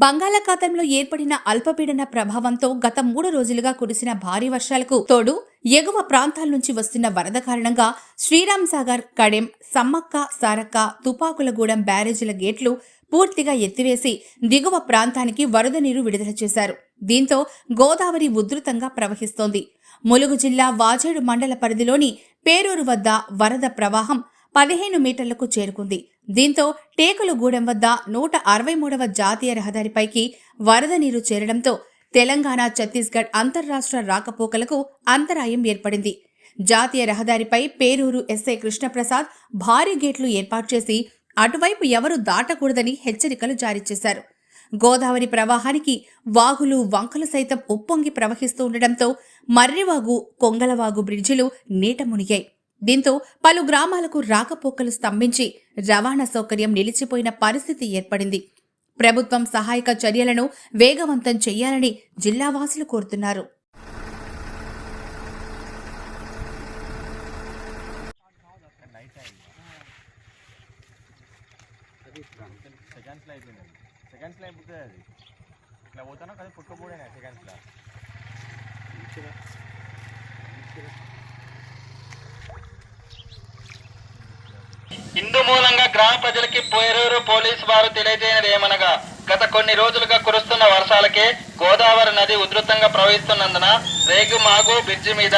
బంగాళాఖాతంలో ఏర్పడిన అల్పపీడన ప్రభావంతో గత మూడు రోజులుగా కురిసిన భారీ వర్షాలకు తోడు ఎగువ ప్రాంతాల నుంచి వస్తున్న వరద కారణంగా శ్రీరామ్ సాగర్ కడెం సమ్మక్క సారక్క తుపాకులగూడెం బ్యారేజీల గేట్లు పూర్తిగా ఎత్తివేసి దిగువ ప్రాంతానికి వరద నీరు విడుదల చేశారు. దీంతో గోదావరి ఉధృతంగా ప్రవహిస్తోంది. ములుగు జిల్లా వాజేడు మండల పరిధిలోని పేరూరు వద్ద వరద ప్రవాహం పదిహేను మీటర్లకు చేరుకుంది. దీంతో టేకులగూడెం వద్ద నూట అరవై మూడవ జాతీయ రహదారిపైకి వరద నీరు చేరడంతో తెలంగాణ ఛత్తీస్గఢ్ అంతర్రాష్ట్ర రాకపోకలకు అంతరాయం ఏర్పడింది. జాతీయ రహదారిపై పేరూరు ఎస్ఐ కృష్ణప్రసాద్ భారీ గేట్లు ఏర్పాటు చేసి అటువైపు ఎవరు దాటకూడదని హెచ్చరికలు జారీ చేశారు. గోదావరి ప్రవాహానికి వాగులు వంకలు సైతం ఉప్పొంగి ప్రవహిస్తూ ఉండడంతో మర్రివాగు కొంగలవాగు బ్రిడ్జిలు నీట మునిగాయి. దీంతో పలు గ్రామాలకు రాకపోకలు స్తంభించి రవాణా సౌకర్యం నిలిచిపోయిన పరిస్థితి ఏర్పడింది. ప్రభుత్వం సహాయక చర్యలను వేగవంతం చేయాలని జిల్లావాసులు కోరుతున్నారు. సెకండ్స్లో అయిపోయింది. అయిపోతుంది అది. ఇట్లా కదా మూలంగా గ్రామ ప్రజలకి పోయేరూరు పోలీసు వారు తెలియజేయనిది ఏమనగా గత కొన్ని రోజులుగా కురుస్తున్న వర్షాలకే గోదావరి నది ఉధృతంగా ప్రవహిస్తున్నందున రేగు మాగు బ్రిడ్జి మీద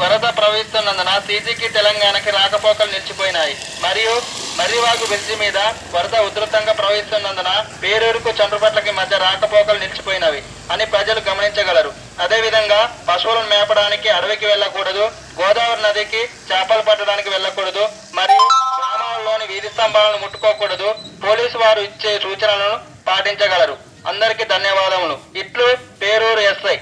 వరద ప్రవహిస్తున్నందున సీజీకి తెలంగాణకి రాకపోకలు నిలిచిపోయినాయి. మరియు మర్రివాగు బ్రిడ్జి మీద వరద ఉధృతంగా ప్రవహిస్తున్నందున పేరూరుకు చంద్రపట్లకి మధ్య రాకపోకలు నిలిచిపోయినవి అని ప్రజలు గమనించగలరు. అదేవిధంగా పశువులను మేపడానికి అడవికి వెళ్ళకూడదు గోదావరి నదికి చేపలు పట్టడానికి వెళ్ళకూడదు మరియు నగరంలోని వీధి స్తంభాలను ముట్టుకోకూడదు. పోలీసు వారు ఇచ్చే సూచనలను పాటించగలరు. అందరికీ ధన్యవాదములు. ఇట్లు పేరూరు ఎస్ఐ.